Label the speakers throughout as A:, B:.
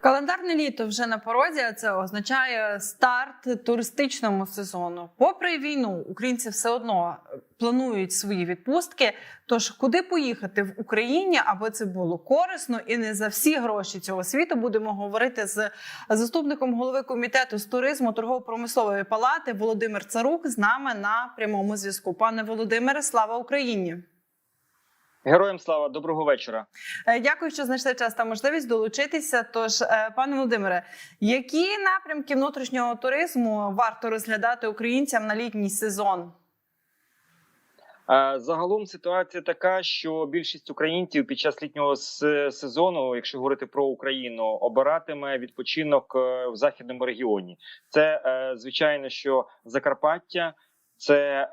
A: Календарне літо вже на порозі. Це означає старт туристичному сезону. Попри війну, українці все одно планують свої відпустки. Тож куди поїхати в Україні, аби це було корисно і не за всі гроші цього світу будемо говорити з заступником голови комітету з туризму торгово-промислової палати Володимир Царук з нами на прямому зв'язку. Пане Володимире, слава Україні!
B: Героям слава, доброго вечора.
A: Е, Дякую, що знайшли час та можливість долучитися. Тож, е, пане Володимире, які напрямки внутрішнього туризму варто розглядати українцям на літній сезон?
B: Е, Загалом ситуація така, що більшість українців під час літнього сезону, якщо говорити про Україну, обиратиме відпочинок в західному регіоні. Це звичайно, що Закарпаття, це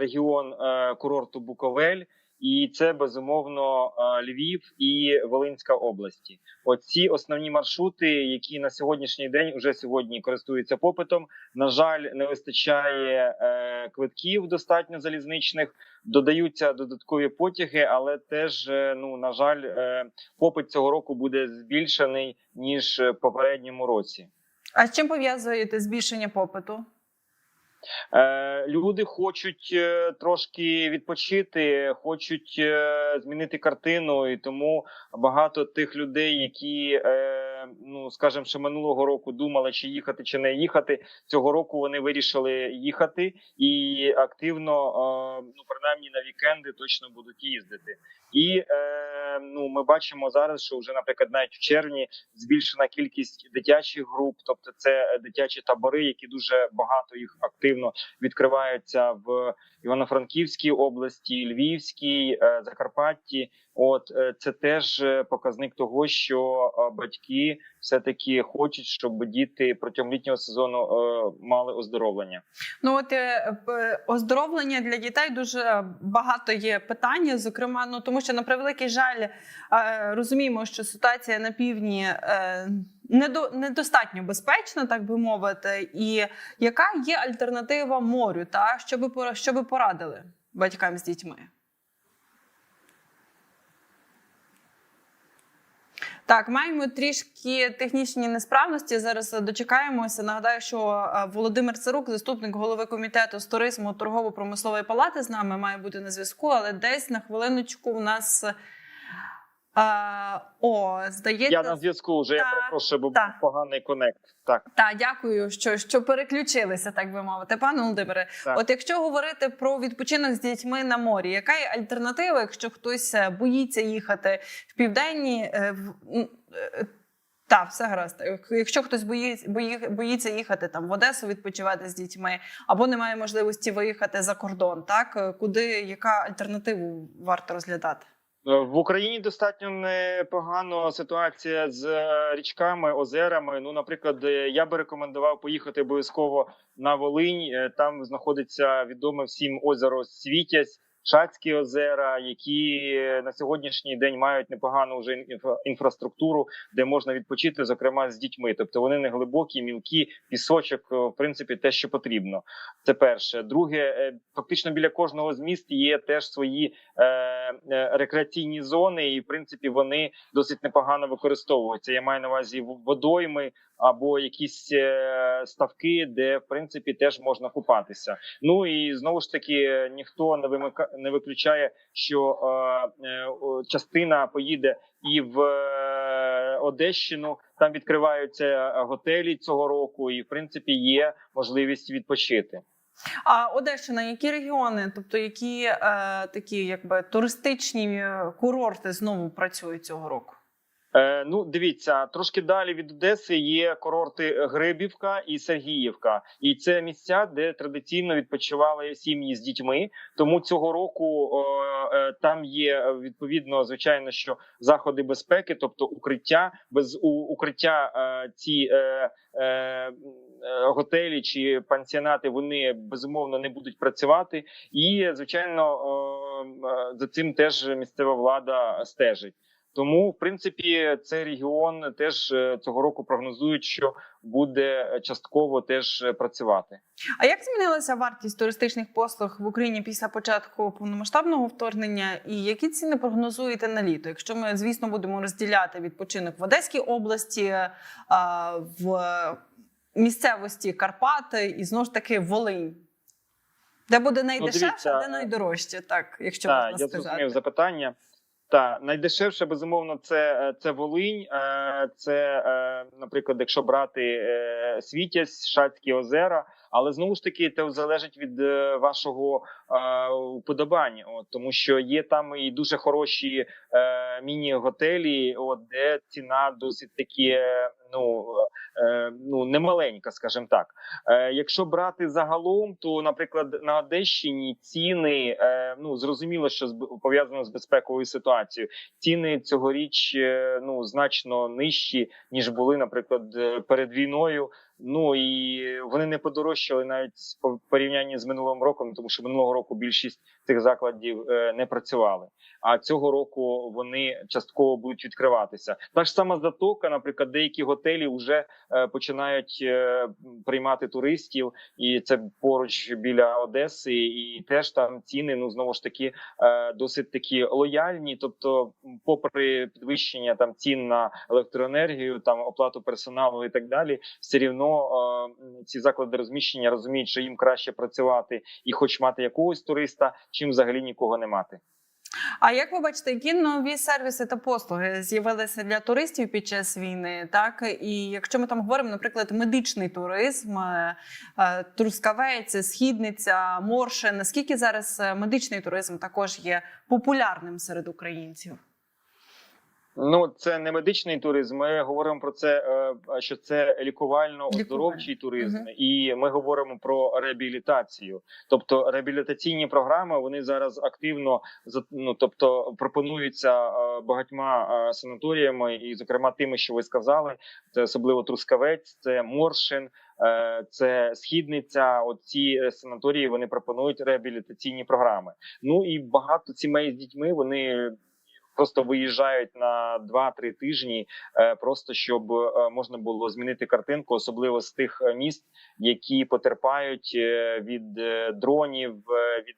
B: регіон курорту Буковель. І це безумовно е, Львів і Волинська області. Оці основні маршрути, які на сьогоднішній день уже сьогодні користуються попитом. На жаль, не вистачає е, квитків достатньо залізничних. Додаються додаткові потяги, але теж е, ну на жаль, попит цього року буде збільшений ніж попередньому році.
A: А з чим пов'язуєте збільшення попиту?
B: Е, люди хочуть е, трошки відпочити, хочуть е, змінити картину, і тому багато тих людей, які е, ну скажімо, що минулого року думали, чи їхати, чи не їхати. Цього року вони вирішили їхати і активно, е, ну принаймні на вікенди, точно будуть їздити. І е, ну ми бачимо зараз, що вже, наприклад, навіть в червні збільшена кількість дитячих груп, тобто це дитячі табори, які дуже багато їх активно відкриваються в Івано-Франківській області, Львівській, е, Закарпатті. От е, це теж е, показник того, що е, батьки все таки хочуть, щоб діти протягом літнього сезону мали оздоровлення.
A: Ну от оздоровлення для дітей дуже багато є питань, зокрема, ну тому що на превеликий жаль розуміємо, що ситуація на півдні недо, недостатньо безпечна, так би мовити. І яка є альтернатива морю? Та що би що порадили батькам з дітьми? Так, маємо трішки технічні несправності. Зараз дочекаємося. Нагадаю, що е, Володимир Царук, заступник голови комітету з туризму торгово-промислової палати, з нами має бути на зв'язку, але десь на хвилиночку у нас. Е, о, здається,
B: Я на зв'язку вже я
A: Так,
B: перепрошую, бо був поганий конект. Так,
A: та дякую, що, що переключилися, так би мовити. Пане Володимире,
B: так.
A: От якщо говорити про відпочинок з дітьми на морі, яка є альтернатива, якщо хтось е, боїться їхати в південні? е, в- е, Та, все гаразд. Якщо хтось боїться, бої, боїться їхати там в Одесу відпочивати з дітьми, або немає можливості виїхати за кордон, так куди яка альтернативу варто розглядати?
B: Е, В Україні достатньо непогано ситуація з е, річками, озерами. Ну, наприклад, е, я би рекомендував поїхати обов'язково на Волинь. Там знаходиться відоме всім озеро Світязь. Шацькі озера, які на сьогоднішній день мають непогану вже інфра- інфраструктуру, де можна відпочити, зокрема з дітьми. Тобто вони не глибокі, мілкі, пісочок, е, в принципі, те, що потрібно. Це перше. Друге, е, фактично біля кожного з міст є теж свої е, рекреаційні зони, і в принципі вони досить непогано використовуються. Я маю на увазі водойми або якісь е, ставки, де в принципі теж можна купатися. Ну і знову ж таки ніхто не вимика не виключає, що е, е, частина поїде і в Одещину. Там відкриваються готелі цього року, і в принципі є можливість відпочити.
A: А Одещина, які регіони, тобто які е, такі якби туристичні курорти знову працюють цього року?
B: Е, ну, дивіться, трошки далі від Одеси є курорти Грибівка і Сергіївка, і це місця, де традиційно відпочивали сім'ї з дітьми. Тому цього року е, там є відповідно, звичайно, що заходи безпеки, тобто укриття, без у, укриття е, ці. Е, е, Готелі чи пансіонати вони безумовно не будуть працювати, і звичайно е, за цим теж місцева влада стежить. Тому, в принципі, цей регіон теж е, цього року прогнозують, що буде частково теж е, працювати.
A: А як змінилася вартість туристичних послуг в Україні після початку повномасштабного вторгнення? І які ціни прогнозуєте на літо? Якщо ми, звісно, будемо розділяти відпочинок в Одеській області, в місцевості Карпати і знову ж таки Волинь? Де буде найдешевше,
B: дивіться,
A: а де найдорожче, так, якщо
B: Так,
A: можна
B: я
A: сказати.
B: зрозумів запитання. Так, найдешевше, безумовно, це, е, це Волинь. Е, Це, е, наприклад, якщо брати Світязь, Шацькі озера. Але знову ж таки, це залежить від вашого уподобання, от, тому що є там і дуже хороші е, міні-готелі, от, де ціна досить таки е, ну, е, ну немаленька, скажімо так. Е, якщо брати загалом, то, наприклад, на Одещині ціни е, ну зрозуміло, що пов'язано з безпековою ситуацією. Ціни цьогоріч е, ну значно нижчі ніж були, наприклад, е, перед війною. Ну і вони не подорожчали навіть в порівнянні з минулим роком, тому що минулого року більшість цих закладів е, не працювали. А цього року вони частково будуть відкриватися. Та ж сама затока, наприклад, деякі готелі вже е, починають е, приймати туристів, і це поруч біля Одеси, і теж там ціни ну знову ж таки досить такі лояльні. Тобто, попри підвищення там цін на електроенергію, там оплату персоналу і так далі, все рівно ці заклади розміщення розуміють, що їм краще працювати і хоч мати якогось туриста, чим взагалі нікого не мати.
A: А як ви бачите, які нові сервіси та послуги з'явилися для туристів під час війни? Так і якщо ми там говоримо, наприклад, медичний туризм, е, е, трускавець, східниця, морше, наскільки зараз е, медичний туризм також є популярним серед українців?
B: Ну, це не медичний туризм. Ми говоримо про це, е, що це лікувально-оздоровчий туризм,
A: Мгм.
B: і ми говоримо про реабілітацію. Тобто реабілітаційні програми вони зараз активно ну, тобто пропонуються е, багатьма е, санаторіями, і, зокрема, тими, що ви сказали, це особливо Трускавець, це Моршин. е, Це східниця. Оці санаторії вони пропонують реабілітаційні програми. Ну і багато сімей з дітьми вони просто виїжджають на 2-3 тижні, е, просто щоб е, можна було змінити картинку, особливо з тих е, міст, які потерпають від дронів, від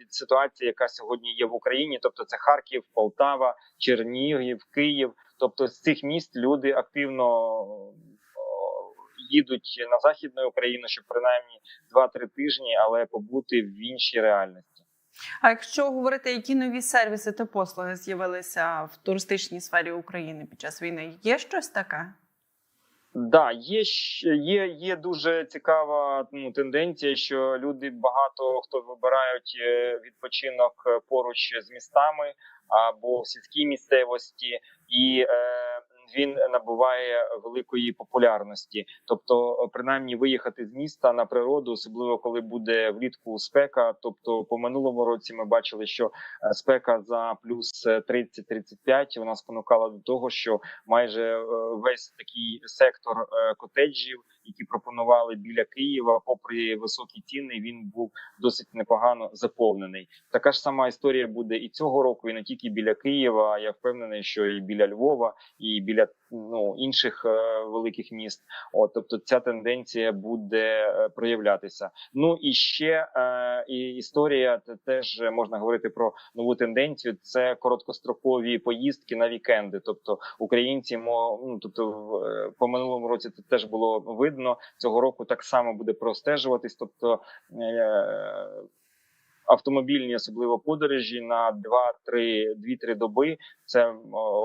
B: від ситуації, яка сьогодні є в Україні, тобто це Харків, Полтава, Чернігів, Київ. Тобто з цих міст люди активно їдуть на західну Україну, щоб принаймні 2-3 тижні, але побути в іншій реальності.
A: А якщо говорити, які нові сервіси та послуги з'явилися в туристичній сфері України під час війни, є щось таке?
B: Да, є є, є дуже цікава ну, тенденція, що люди багато хто вибирають е, відпочинок е, поруч з містами або в сільській місцевості, і е, він набуває великої популярності. Тобто, е, принаймні, виїхати з міста на природу, особливо коли буде влітку спека. Тобто, по минулому році ми бачили, що е, спека за плюс 30-35 вона спонукала до того, що майже е, весь такий сектор котеджів, які пропонували біля Києва, попри високі ціни, він був досить непогано заповнений. Така ж сама історія буде і цього року, і не тільки біля Києва. Я впевнений, що і біля Львова, і біля ну інших е, великих міст. От, тобто, ця тенденція буде е, проявлятися. Ну і ще е, і історія теж можна говорити про нову тенденцію. Це короткострокові поїздки на вікенди. Тобто українці ну тобто по минулому році це теж було видно. Цього року так само буде простежуватись. Тобто автомобільні, особливо подорожі на 2-3 2-3 доби. Це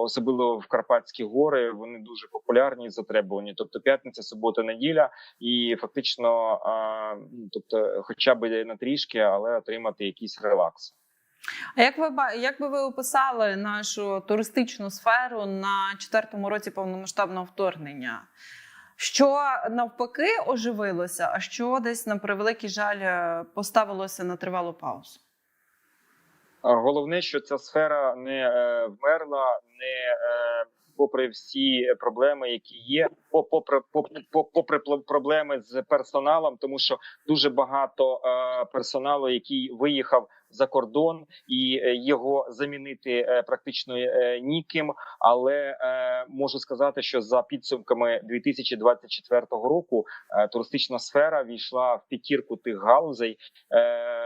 B: особливо в Карпатські гори. Вони дуже популярні, затребувані. Тобто п'ятниця, субота, неділя, і фактично, ну, тобто, хоча б на трішки, але отримати якийсь релакс.
A: А як ви як би ви описали нашу туристичну сферу на четвертому році повномасштабного вторгнення? Що навпаки оживилося, а що десь на превеликий жаль е, поставилося на тривалу паузу?
B: Головне, що ця сфера не е, вмерла, не е, попри всі проблеми, які є, по- попри, попри, по- попри проблеми з персоналом, тому що дуже багато е, персоналу, який виїхав за кордон і е, його замінити е, практично е, ніким. Але е, можу сказати, що за підсумками 2024 року е, туристична сфера війшла в п'ятірку тих галузей, е, е,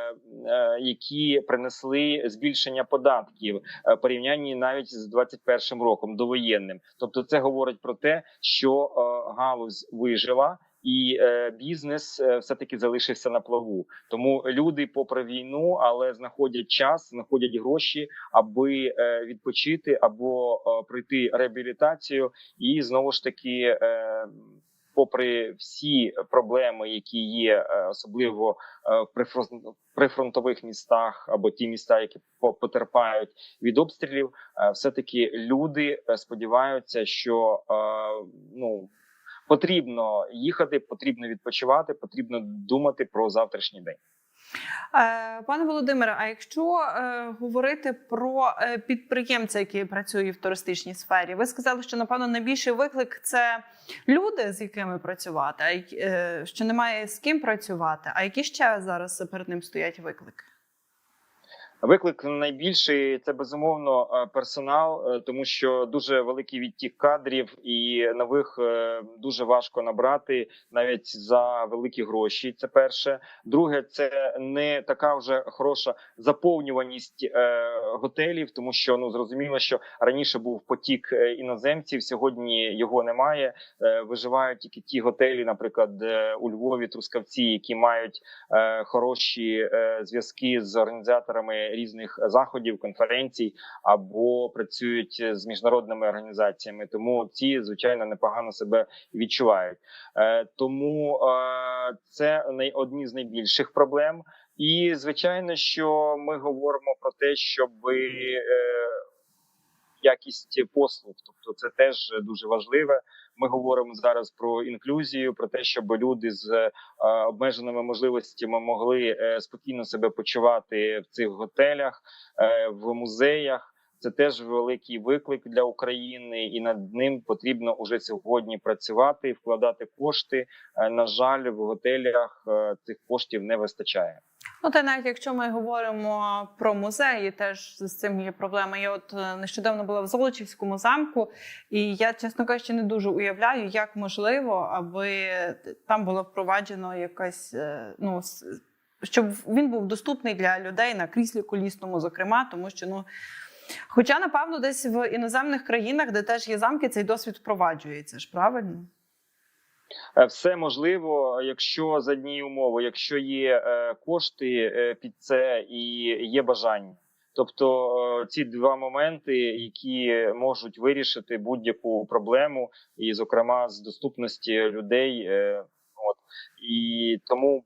B: які принесли збільшення податків е, порівнянні навіть з 21 роком довоєнним. Тобто, це говорить про те, що е, галузь вижила. І е, бізнес е, все таки залишився на плаву. Тому люди, попри війну, але знаходять час, знаходять гроші, аби е, відпочити або е, пройти реабілітацію, і знову ж таки. Е, Попри всі проблеми, які є, е, особливо е, в прифрон- прифронтових містах або ті міста, які потерпають від обстрілів, е, все таки люди сподіваються, що ну потрібно їхати, потрібно відпочивати, потрібно думати про завтрашній день.
A: Е, Пане Володимире, а якщо е, говорити про е, підприємця, який працює в туристичній сфері, ви сказали, що напевно найбільший виклик це люди, з якими працювати, що немає з ким працювати. А які ще зараз перед ним стоять виклики?
B: Виклик найбільший це безумовно е, персонал, е, тому що дуже великий відтік кадрів і нових е, дуже важко набрати навіть за великі гроші. Це перше. Друге, це не така вже хороша заповнюваність готелів, тому що ну зрозуміло, що раніше був потік іноземців. Сьогодні його немає. Виживають тільки ті готелі, наприклад, у Львові, Трускавці, які мають хороші зв'язки з організаторами різних заходів, конференцій або працюють з міжнародними організаціями. Тому ці звичайно непогано себе відчувають. Е, тому е, це одні з найбільших проблем. І звичайно, що ми говоримо про те, щоб якість послуг, тобто це теж дуже важливе. Ми говоримо зараз про інклюзію, про те, щоб люди з е, обмеженими можливостями могли е, спокійно себе почувати в цих готелях, е, в музеях. Це теж великий виклик для України, і над ним потрібно уже сьогодні працювати, і вкладати кошти. Е, На жаль, в готелях е, цих коштів не вистачає.
A: Ну, та навіть якщо ми говоримо про музеї, теж з цим є проблема. Я от е, нещодавно була в Золочівському замку, і я, чесно кажучи, не дуже уявляю, як можливо, аби там було впроваджено якась ну. Щоб він був доступний для людей на кріслі колісному, зокрема, тому що ну. Хоча, напевно, десь в іноземних країнах, де теж є замки, цей досвід впроваджується ж правильно?
B: Е, Все можливо, якщо за однієї умови, якщо є е, кошти е, під це і є бажання. Тобто ці два моменти, які можуть вирішити будь-яку проблему, і, зокрема, з доступності людей. От і тому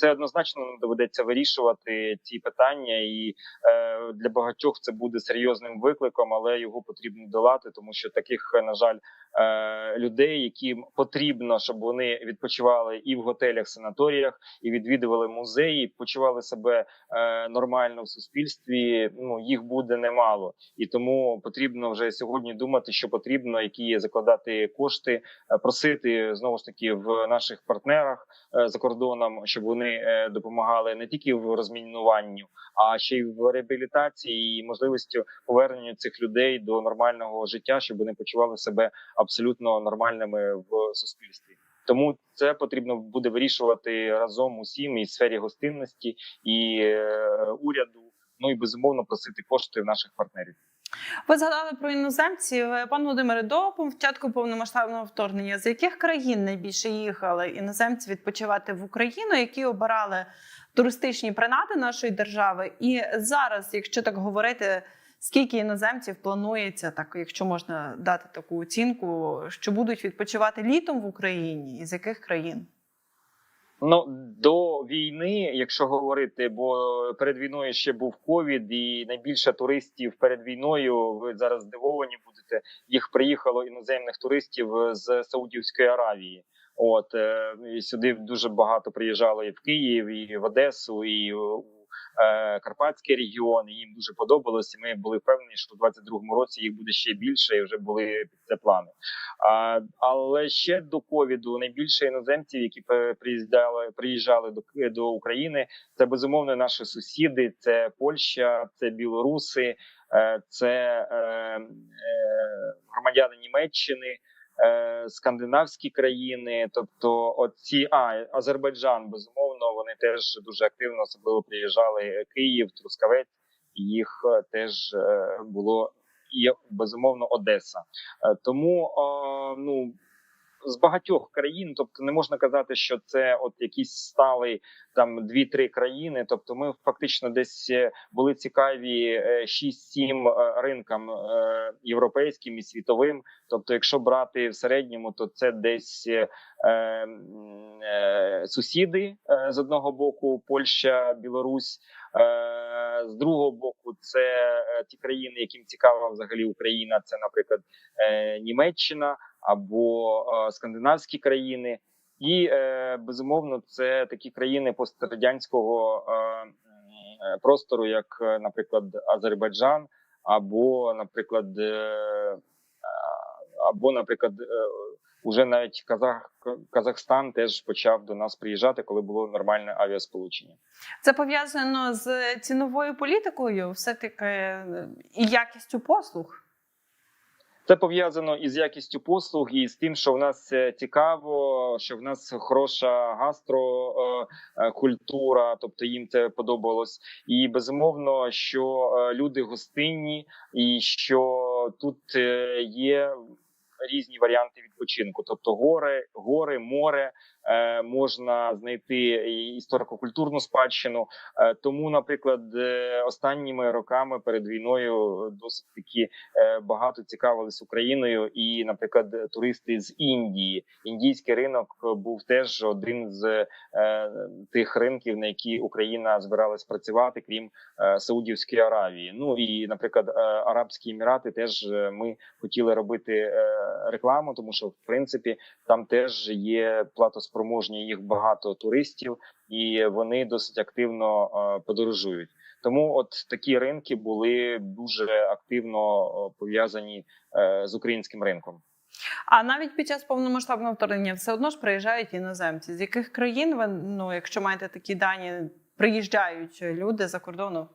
B: це однозначно нам доведеться вирішувати ці питання, і е, для багатьох це буде серйозним викликом, але його потрібно долати, тому що таких, на жаль, е, людей, яким потрібно, щоб вони відпочивали і в готелях, санаторіях, і відвідували музеї, почували себе е, нормально в суспільстві. Ну їх буде немало, і тому потрібно вже сьогодні думати, що потрібно, які є закладати кошти, е, просити знову ж таки в наших партнерах е, за кордоном, щоб вони е, допомагали не тільки в розмінуванню, а ще й в реабілітації і можливістю повернення цих людей до нормального життя, щоб вони почували себе абсолютно нормальними в суспільстві. Тому це потрібно буде вирішувати разом усім і сфері гостинності і е, уряду. Ну і безумовно просити кошти в наших партнерів.
A: Ви згадали про іноземців. Пан Володимире, до початку повномасштабного вторгнення з яких країн найбільше їхали іноземці відпочивати в Україну, які обирали туристичні принади нашої держави? І зараз, якщо так говорити, скільки іноземців планується, так якщо можна дати таку оцінку, що будуть відпочивати літом в Україні, і з яких країн?
B: Ну до війни, якщо говорити, бо перед війною ще був ковід, і найбільше туристів перед війною. Ви зараз здивовані будете. Їх приїхало іноземних туристів з Саудівської Аравії. От е, сюди дуже багато приїжджало і в Київ, і в Одесу, і е, Карпатський регіон. І їм дуже подобалось. І ми були впевнені, що в 22-му році їх буде ще більше, і вже були під це плани. А, але ще до ковіду найбільше іноземців, які приїздали, приїжджали до, до України, це безумовно наші сусіди, це Польща, це білоруси, е, це е, е, громадяни Німеччини. Е, Скандинавські країни, тобто оці а Азербайджан, безумовно, вони теж дуже активно особливо приїжджали Київ, Трускавець, їх е, теж е, було і безумовно Одеса. Е, Тому е, ну з багатьох країн, тобто не можна казати, що це от якісь стали там дві-три країни. Тобто, ми фактично десь е, були цікаві е, 6-7 е, ринкам е, європейським і світовим. Тобто, якщо брати в середньому, то це десь е, е, сусіди з одного боку, Польща, Білорусь. З другого боку, це е, ті країни, яким цікава взагалі Україна. Це, наприклад, е, Німеччина або е, скандинавські країни, і безумовно, це такі країни пострадянського простору, як, наприклад, Азербайджан, або, наприклад, або, наприклад, уже навіть Казах Казахстан теж почав до нас приїжджати, коли було нормальне авіасполучення.
A: Це пов'язано з ціновою політикою, все таки е, і якістю послуг.
B: Це пов'язано із якістю послуг і з тим, що в нас е, цікаво, що в нас хороша гастрокультура, тобто їм це подобалось, і безумовно, що е, люди гостинні, і що тут е, є різні варіанти відпочинку, тобто гори, гори, море. е, Можна знайти історико-культурну спадщину, Е, тому, наприклад, е, останніми роками перед війною досить таки е, багато цікавились Україною, і, наприклад, туристи з Індії. Індійський ринок був теж один з е, тих ринків, на які Україна збиралась працювати, крім е, Саудівської Аравії. Ну і, наприклад, е, Арабські Емірати теж е, ми хотіли робити е, рекламу, тому що в принципі там теж є платоспроможні їх багато туристів, і вони досить активно е, подорожують. Тому от такі ринки були дуже активно е, пов'язані е, з українським ринком.
A: А навіть під час повномасштабного вторгнення все одно ж приїжджають іноземці. З яких країн ви, ну, якщо маєте такі дані, приїжджають люди за кордону?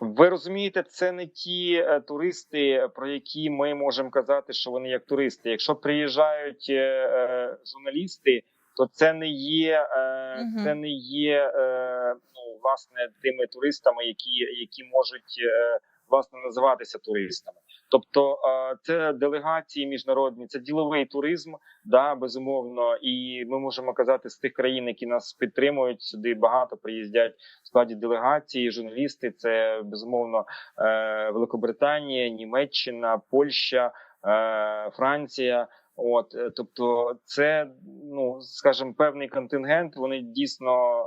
B: Ви розумієте, це не ті е, туристи, про які ми можемо казати, що вони як туристи. Якщо приїжджають е, е, журналісти, то це не є, е,
A: угу.
B: це не є е, ну, власне тими туристами, які, які можуть е, власне називатися туристами. Тобто це делегації міжнародні, це діловий туризм, да безумовно. І ми можемо казати з тих країн, які нас підтримують сюди. Багато приїздять в складі делегації, журналісти. Це безумовно е, Великобританія, Німеччина, Польща, е, Франція. От, е, тобто, це ну скажімо, певний контингент. Вони дійсно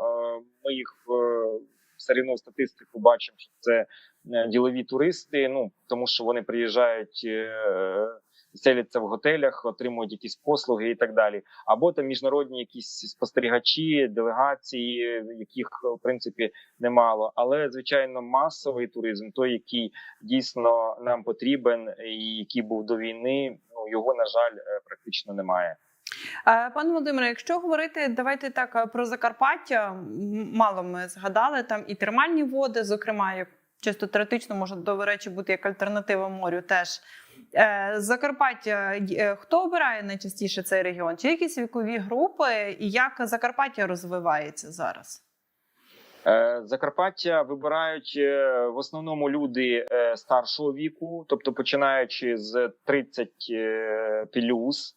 B: ми їх все рівно в статистику бачимо, що це е, ділові туристи. Ну тому що вони приїжджають. е, Селяться в готелях, отримують якісь послуги і так далі, або там міжнародні якісь спостерігачі, делегації, яких в принципі немало. Але звичайно, масовий туризм, той, який дійсно нам потрібен, і який був до війни, ну його на жаль е, практично немає.
A: Е, Пане Володимире, якщо говорити, давайте так е, про Закарпаття. Мало ми згадали там і термальні води, зокрема, як чисто теоретично може до речі бути як альтернатива морю. Теж Е, Закарпаття хто обирає найчастіше цей регіон? Чи якісь вікові групи, і як Закарпаття розвивається зараз?
B: Закарпаття вибирають в основному люди старшого віку, тобто починаючи з 30 е, плюс,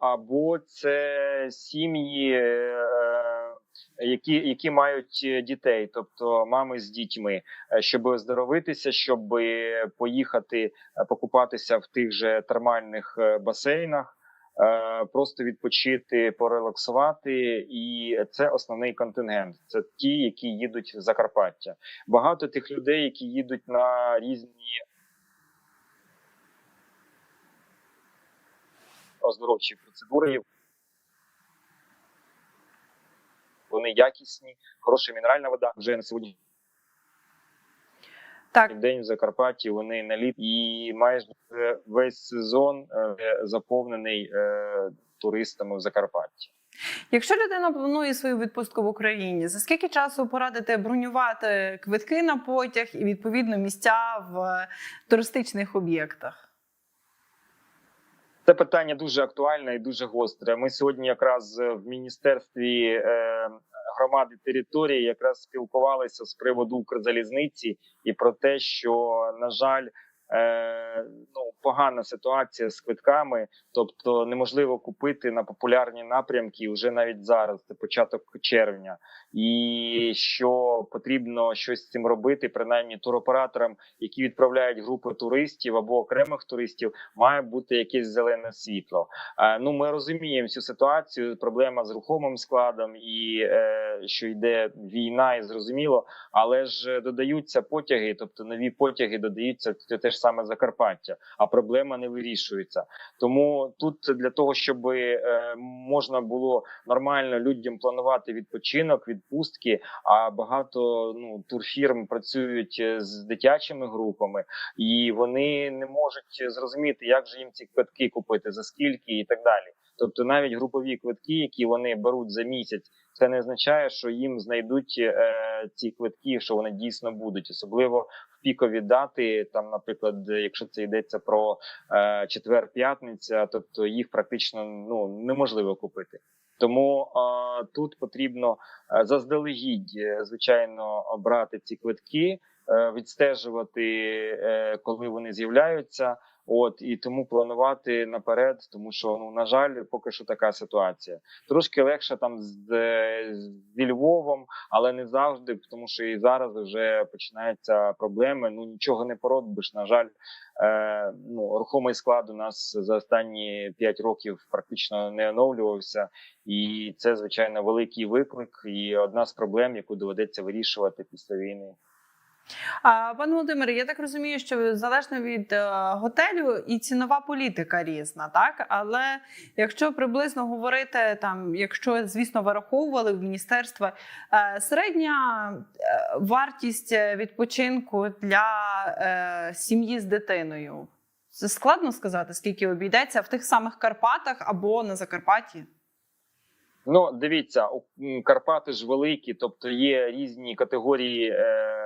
B: або це сім'ї, е, які, які мають дітей, тобто мами з дітьми, е, щоб оздоровитися, щоб поїхати е, покупатися в тих же термальних е, басейнах. е, Просто відпочити, порелаксувати, і це основний контингент. Це ті, які їдуть в Закарпаття. Багато тих людей, які їдуть на різні оздоровчі процедури. Вони якісні, хороша мінеральна вода вже на сьогодні.
A: Так,
B: день в Закарпатті вони на літ і майже весь сезон е, заповнений е, туристами в Закарпатті.
A: якщо людина планує свою відпустку в Україні, за скільки часу порадите бронювати квитки на потяг і відповідно місця в туристичних об'єктах?
B: Це питання дуже актуальне і дуже гостре. Ми сьогодні, якраз в міністерстві е, громади території, якраз спілкувалися з приводу Укрзалізниці і про те, що на жаль. Е, ну погана ситуація з квитками, тобто неможливо купити на популярні напрямки вже навіть зараз, це початок червня, і що потрібно щось з цим робити, принаймні туроператорам, які відправляють групи туристів або окремих туристів, має бути якесь зелене світло. Е, ну ми розуміємо цю ситуацію. Проблема з рухомим складом і е, що йде війна, і зрозуміло, але ж додаються потяги, тобто нові потяги додаються в те ж саме Закарпаття, а проблема не вирішується. Тому тут для того, щоб е, можна було нормально людям планувати відпочинок, відпустки. А багато ну турфірм працюють е, з дитячими групами, і вони не можуть зрозуміти, як же їм ці квитки купити, за скільки і так далі. Тобто, навіть групові квитки, які вони беруть за місяць, це не означає, що їм знайдуть е, ці квитки, що вони дійсно будуть, особливо в пікові дати. Там, наприклад, якщо це йдеться про е, четвер-п'ятниця, тобто їх практично ну неможливо купити. Тому е, тут потрібно е, заздалегідь, е, звичайно, брати ці квитки, відстежувати, коли вони з'являються. От і тому планувати наперед, тому що ну на жаль, поки що така ситуація. Трошки легше там з, е, зі Львовом, але не завжди, тому що і зараз вже починаються проблеми. Ну нічого не поробиш. На жаль, е, ну рухомий склад у нас за останні 5 років практично не оновлювався, і це звичайно великий виклик і одна з проблем, яку доведеться вирішувати після війни.
A: Пане Володимире, я так розумію, що залежно від е, готелю і цінова політика різна, так але якщо приблизно говорити там, якщо звісно вираховували в міністерства, е, середня е, вартість відпочинку для сім'ї з дитиною. Це складно сказати, скільки обійдеться в тих самих Карпатах або на Закарпатті.
B: Ну, дивіться, Карпати ж великі, тобто є різні категорії е,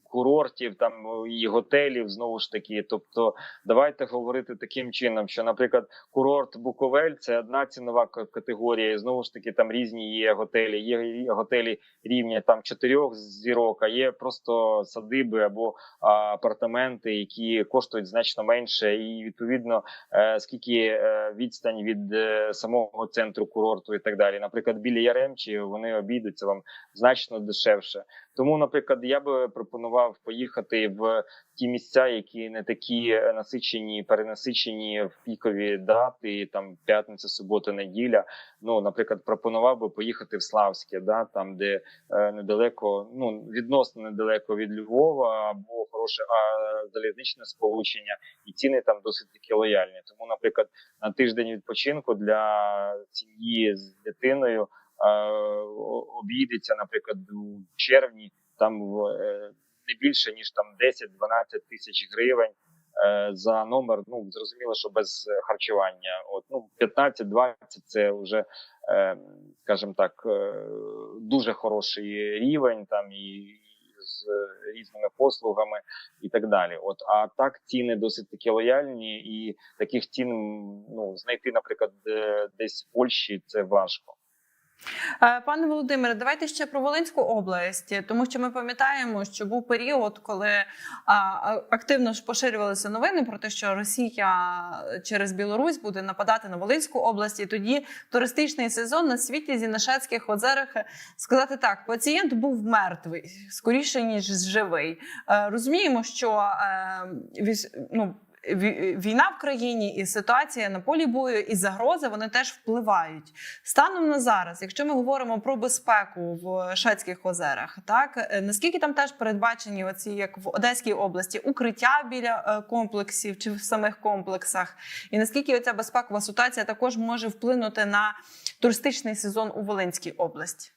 B: курортів, там і готелів знову ж таки. Тобто, давайте говорити таким чином, що, наприклад, курорт Буковель це одна цінова категорія. і Знову ж таки, там різні є готелі. Є готелі рівня там чотирьох зірок, а є просто садиби або апартаменти, які коштують значно менше, і відповідно е, скільки е, відстань від е, самого центру курорту і так далі. Наприклад, біля Яремчі вони обійдуться вам значно дешевше. Тому, наприклад, я би пропонував поїхати в ті місця, які не такі насичені, перенасичені в пікові дати, там п'ятниця, субота, неділя. Ну, наприклад, пропонував би поїхати в Славське, да, там, де е, недалеко, ну відносно недалеко від Львова, або хороше а, залізничне сполучення, і ціни там досить таки лояльні. Тому, наприклад, на тиждень відпочинку для сім'ї з дитиною е, обійдеться, наприклад, у червні там в, е, не більше ніж там 10-12 тисяч гривень. е, За номер, ну зрозуміло, що без е, харчування. От ну 15-20 це вже, е, скажімо так, е, дуже хороший рівень там і з різними послугами і так далі. От а так ціни досить таки лояльні, і таких цін ну знайти, наприклад, десь в Польщі це важко.
A: Е, Пане Володимире, давайте ще про Волинську область, тому що ми пам'ятаємо, що був період, коли а, активно ж поширювалися новини про те, що Росія через Білорусь буде нападати на Волинську область. І тоді туристичний сезон на світі зі Нашецьких озерах е, сказати так: пацієнт був мертвий скоріше ніж живий. Е, Розуміємо, що е, ну. Ві- Війна в країні і ситуація на полі бою і загрози вони теж впливають. Станом на зараз, якщо ми говоримо про безпеку в Шацьких озерах, так е, наскільки там теж передбачені оці, як в Одеській області, укриття біля е, комплексів чи в самих комплексах, і наскільки ця безпекова ситуація також може вплинути на туристичний сезон у Волинській області?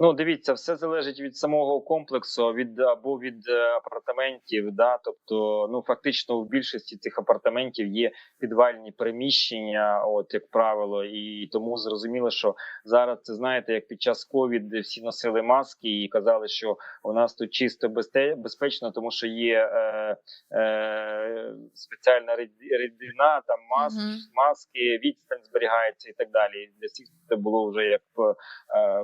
B: Ну, дивіться, все залежить від самого комплексу, від або від е, апартаментів. Да, тобто, ну фактично, в більшості цих апартаментів є підвальні приміщення, от як правило, і тому зрозуміло, що зараз це знаєте, як під час ковід всі носили маски і казали, що у нас тут чисто безпечно, тому що є е, е, спеціальна рідина, там маски,
A: Мгм.
B: маски, відстань зберігається і так далі. Для всіх це було вже як в е,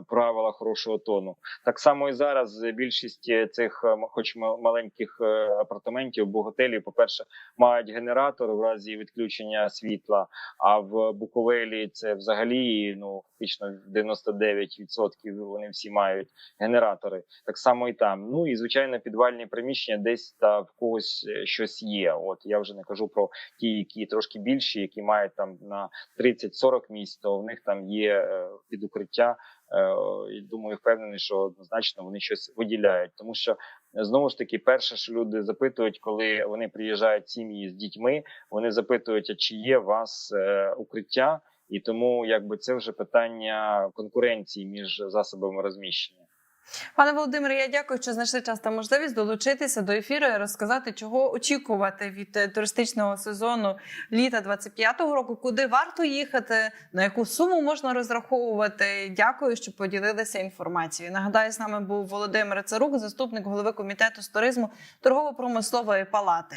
B: правила хорошого тону. Так само і зараз більшість цих, е, хоч маленьких е, апартаментів або готелів, по-перше, мають генератор в разі відключення світла. А в Буковелі це взагалі ну фактично 99% вони всі мають генератори. Так само і там. Ну і звичайно, підвальні приміщення десь та в когось е, щось є. От я вже не кажу про ті, які трошки більші, які мають там на 30-40 місць, то в них там є е, під укриття. Е, І думаю, впевнений, що однозначно вони щось виділяють, тому що е, знову ж таки, перше, що люди запитують, коли вони приїжджають сім'ї з дітьми, вони запитують, а чи є у вас е, укриття, і тому якби це вже питання конкуренції між засобами розміщення.
A: Пане Володимире, я дякую, що знайшли час та можливість долучитися до ефіру і розказати, чого очікувати від е, туристичного сезону літа 25-го року, куди варто їхати, на яку суму можна розраховувати. Дякую, що поділилися інформацією. Нагадаю, з нами був Володимир Царук, заступник голови комітету з туризму торгово-промислової палати.